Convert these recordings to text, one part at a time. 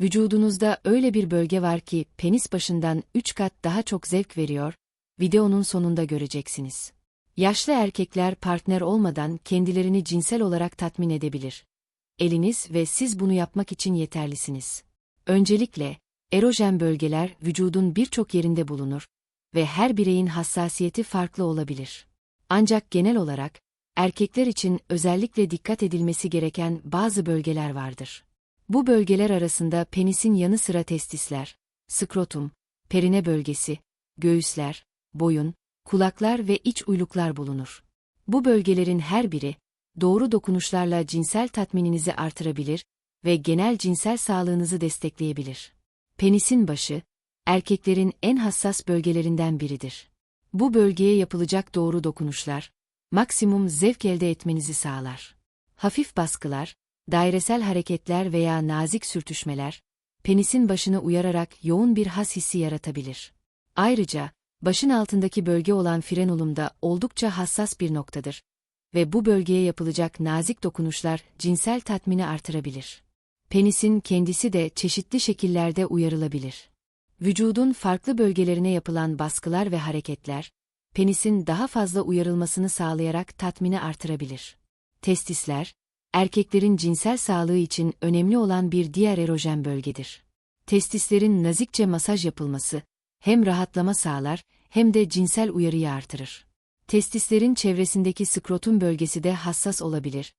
Vücudunuzda öyle bir bölge var ki penis başından 3 kat daha çok zevk veriyor, videonun sonunda göreceksiniz. Yaşlı erkekler partner olmadan kendilerini cinsel olarak tatmin edebilir. Eliniz ve siz bunu yapmak için yeterlisiniz. Öncelikle, erojen bölgeler vücudun birçok yerinde bulunur ve her bireyin hassasiyeti farklı olabilir. Ancak genel olarak, erkekler için özellikle dikkat edilmesi gereken bazı bölgeler vardır. Bu bölgeler arasında penisin yanı sıra testisler, skrotum, perine bölgesi, göğüsler, boyun, kulaklar ve iç uyluklar bulunur. Bu bölgelerin her biri, doğru dokunuşlarla cinsel tatmininizi artırabilir ve genel cinsel sağlığınızı destekleyebilir. Penisin başı, erkeklerin en hassas bölgelerinden biridir. Bu bölgeye yapılacak doğru dokunuşlar, maksimum zevk elde etmenizi sağlar. Hafif baskılar, dairesel hareketler veya nazik sürtüşmeler, penisin başını uyararak yoğun bir has hissi yaratabilir. Ayrıca, başın altındaki bölge olan frenulum da oldukça hassas bir noktadır ve bu bölgeye yapılacak nazik dokunuşlar cinsel tatmini artırabilir. Penisin kendisi de çeşitli şekillerde uyarılabilir. Vücudun farklı bölgelerine yapılan baskılar ve hareketler, penisin daha fazla uyarılmasını sağlayarak tatmini artırabilir. Testisler, erkeklerin cinsel sağlığı için önemli olan bir diğer erojen bölgedir. Testislerin nazikçe masaj yapılması, hem rahatlama sağlar hem de cinsel uyarıyı artırır. Testislerin çevresindeki skrotum bölgesi de hassas olabilir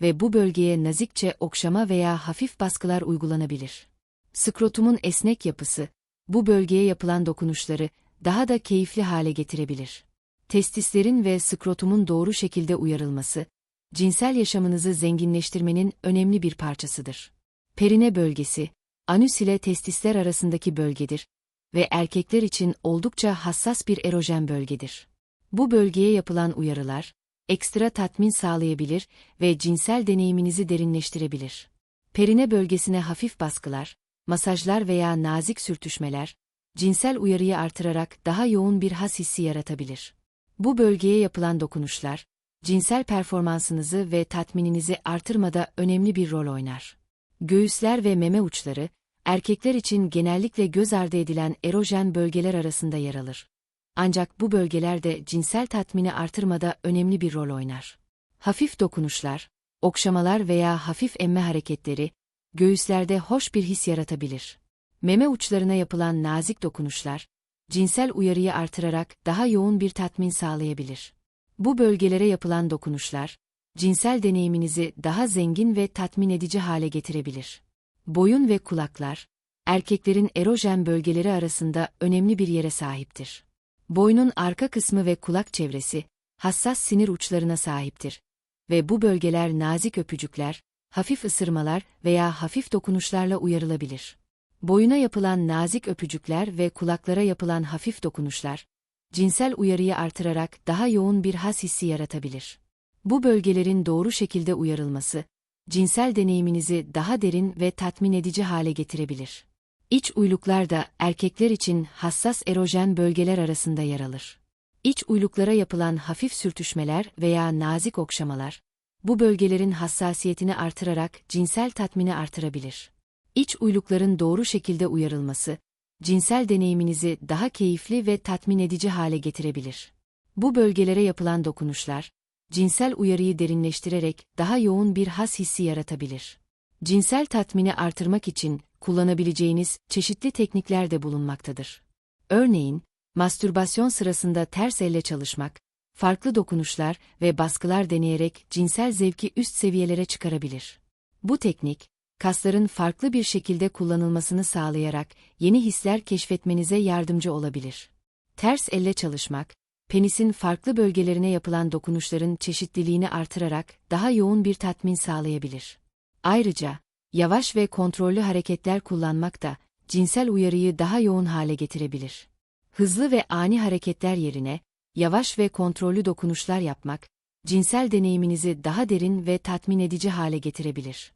ve bu bölgeye nazikçe okşama veya hafif baskılar uygulanabilir. Skrotumun esnek yapısı, bu bölgeye yapılan dokunuşları daha da keyifli hale getirebilir. Testislerin ve skrotumun doğru şekilde uyarılması, cinsel yaşamınızı zenginleştirmenin önemli bir parçasıdır. Perine bölgesi, anüs ile testisler arasındaki bölgedir ve erkekler için oldukça hassas bir erojen bölgedir. Bu bölgeye yapılan uyarılar, ekstra tatmin sağlayabilir ve cinsel deneyiminizi derinleştirebilir. Perine bölgesine hafif baskılar, masajlar veya nazik sürtüşmeler, cinsel uyarıyı artırarak daha yoğun bir has hissi yaratabilir. Bu bölgeye yapılan dokunuşlar, cinsel performansınızı ve tatmininizi artırmada önemli bir rol oynar. Göğüsler ve meme uçları, erkekler için genellikle göz ardı edilen erojen bölgeler arasında yer alır. Ancak bu bölgelerde cinsel tatmini artırmada önemli bir rol oynar. Hafif dokunuşlar, okşamalar veya hafif emme hareketleri, göğüslerde hoş bir his yaratabilir. Meme uçlarına yapılan nazik dokunuşlar, cinsel uyarıyı artırarak daha yoğun bir tatmin sağlayabilir. Bu bölgelere yapılan dokunuşlar, cinsel deneyiminizi daha zengin ve tatmin edici hale getirebilir. Boyun ve kulaklar, erkeklerin erojen bölgeleri arasında önemli bir yere sahiptir. Boynun arka kısmı ve kulak çevresi, hassas sinir uçlarına sahiptir ve bu bölgeler nazik öpücükler, hafif ısırmalar veya hafif dokunuşlarla uyarılabilir. Boyuna yapılan nazik öpücükler ve kulaklara yapılan hafif dokunuşlar, cinsel uyarıyı artırarak daha yoğun bir has hissi yaratabilir. Bu bölgelerin doğru şekilde uyarılması, cinsel deneyiminizi daha derin ve tatmin edici hale getirebilir. İç uyluklar da erkekler için hassas erojen bölgeler arasında yer alır. İç uyluklara yapılan hafif sürtüşmeler veya nazik okşamalar, bu bölgelerin hassasiyetini artırarak cinsel tatmini artırabilir. İç uylukların doğru şekilde uyarılması, cinsel deneyiminizi daha keyifli ve tatmin edici hale getirebilir. Bu bölgelere yapılan dokunuşlar, cinsel uyarıyı derinleştirerek daha yoğun bir has hissi yaratabilir. Cinsel tatmini artırmak için kullanabileceğiniz çeşitli teknikler de bulunmaktadır. Örneğin, mastürbasyon sırasında ters elle çalışmak, farklı dokunuşlar ve baskılar deneyerek cinsel zevki üst seviyelere çıkarabilir. Bu teknik, kasların farklı bir şekilde kullanılmasını sağlayarak yeni hisler keşfetmenize yardımcı olabilir. Ters elle çalışmak, penisin farklı bölgelerine yapılan dokunuşların çeşitliliğini artırarak daha yoğun bir tatmin sağlayabilir. Ayrıca, yavaş ve kontrollü hareketler kullanmak da cinsel uyarıyı daha yoğun hale getirebilir. Hızlı ve ani hareketler yerine, yavaş ve kontrollü dokunuşlar yapmak, cinsel deneyiminizi daha derin ve tatmin edici hale getirebilir.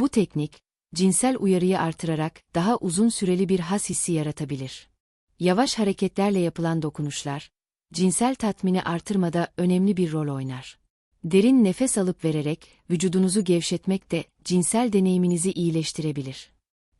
Bu teknik, cinsel uyarıyı artırarak daha uzun süreli bir has hissi yaratabilir. Yavaş hareketlerle yapılan dokunuşlar, cinsel tatmini artırmada önemli bir rol oynar. Derin nefes alıp vererek vücudunuzu gevşetmek de cinsel deneyiminizi iyileştirebilir.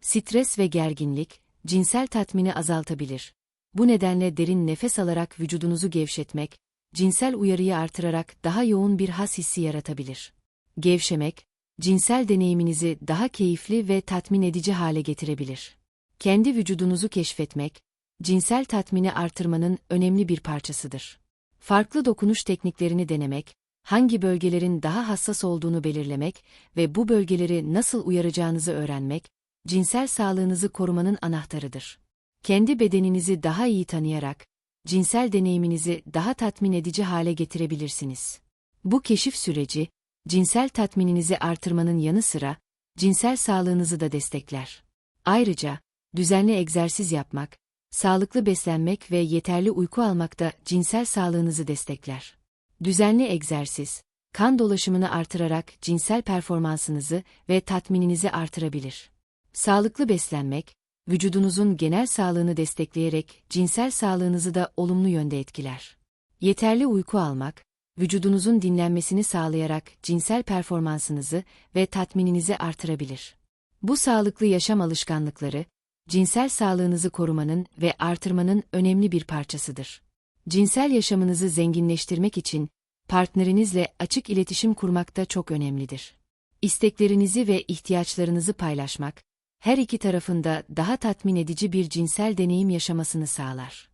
Stres ve gerginlik, cinsel tatmini azaltabilir. Bu nedenle derin nefes alarak vücudunuzu gevşetmek, cinsel uyarıyı artırarak daha yoğun bir has hissi yaratabilir. Gevşemek, cinsel deneyiminizi daha keyifli ve tatmin edici hale getirebilir. Kendi vücudunuzu keşfetmek, cinsel tatmini artırmanın önemli bir parçasıdır. Farklı dokunuş tekniklerini denemek, hangi bölgelerin daha hassas olduğunu belirlemek ve bu bölgeleri nasıl uyaracağınızı öğrenmek, cinsel sağlığınızı korumanın anahtarıdır. Kendi bedeninizi daha iyi tanıyarak, cinsel deneyiminizi daha tatmin edici hale getirebilirsiniz. Bu keşif süreci, cinsel tatmininizi artırmanın yanı sıra, cinsel sağlığınızı da destekler. Ayrıca, düzenli egzersiz yapmak, sağlıklı beslenmek ve yeterli uyku almak da cinsel sağlığınızı destekler. Düzenli egzersiz, kan dolaşımını artırarak cinsel performansınızı ve tatmininizi artırabilir. Sağlıklı beslenmek, vücudunuzun genel sağlığını destekleyerek cinsel sağlığınızı da olumlu yönde etkiler. Yeterli uyku almak, vücudunuzun dinlenmesini sağlayarak cinsel performansınızı ve tatmininizi artırabilir. Bu sağlıklı yaşam alışkanlıkları, cinsel sağlığınızı korumanın ve artırmanın önemli bir parçasıdır. Cinsel yaşamınızı zenginleştirmek için partnerinizle açık iletişim kurmak da çok önemlidir. İsteklerinizi ve ihtiyaçlarınızı paylaşmak, her iki tarafında daha tatmin edici bir cinsel deneyim yaşamasını sağlar.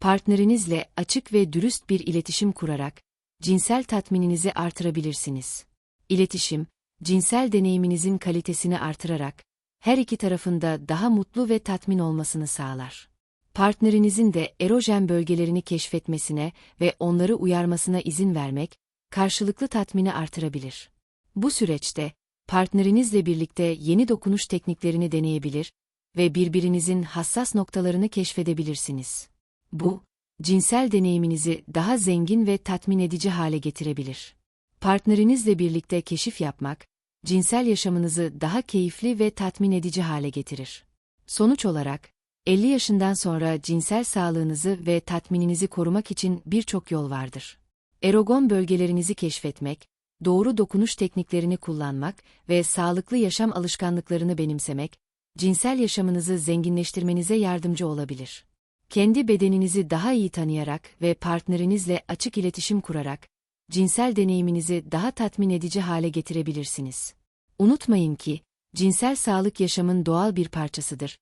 Partnerinizle açık ve dürüst bir iletişim kurarak cinsel tatmininizi artırabilirsiniz. İletişim, cinsel deneyiminizin kalitesini artırarak her iki tarafında daha mutlu ve tatmin olmasını sağlar. Partnerinizin de erojen bölgelerini keşfetmesine ve onları uyarmasına izin vermek, karşılıklı tatmini artırabilir. Bu süreçte, partnerinizle birlikte yeni dokunuş tekniklerini deneyebilir ve birbirinizin hassas noktalarını keşfedebilirsiniz. Bu, cinsel deneyiminizi daha zengin ve tatmin edici hale getirebilir. Partnerinizle birlikte keşif yapmak, cinsel yaşamınızı daha keyifli ve tatmin edici hale getirir. Sonuç olarak, 50 yaşından sonra cinsel sağlığınızı ve tatmininizi korumak için birçok yol vardır. Erogon bölgelerinizi keşfetmek, doğru dokunuş tekniklerini kullanmak ve sağlıklı yaşam alışkanlıklarını benimsemek, cinsel yaşamınızı zenginleştirmenize yardımcı olabilir. Kendi bedeninizi daha iyi tanıyarak ve partnerinizle açık iletişim kurarak, cinsel deneyiminizi daha tatmin edici hale getirebilirsiniz. Unutmayın ki, cinsel sağlık yaşamın doğal bir parçasıdır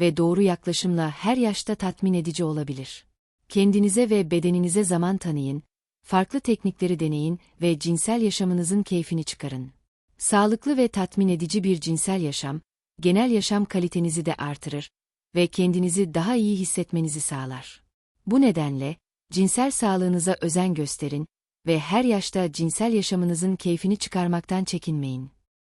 ve doğru yaklaşımla her yaşta tatmin edici olabilir. Kendinize ve bedeninize zaman tanıyın, farklı teknikleri deneyin ve cinsel yaşamınızın keyfini çıkarın. Sağlıklı ve tatmin edici bir cinsel yaşam, genel yaşam kalitenizi de artırır ve kendinizi daha iyi hissetmenizi sağlar. Bu nedenle, cinsel sağlığınıza özen gösterin ve her yaşta cinsel yaşamınızın keyfini çıkarmaktan çekinmeyin.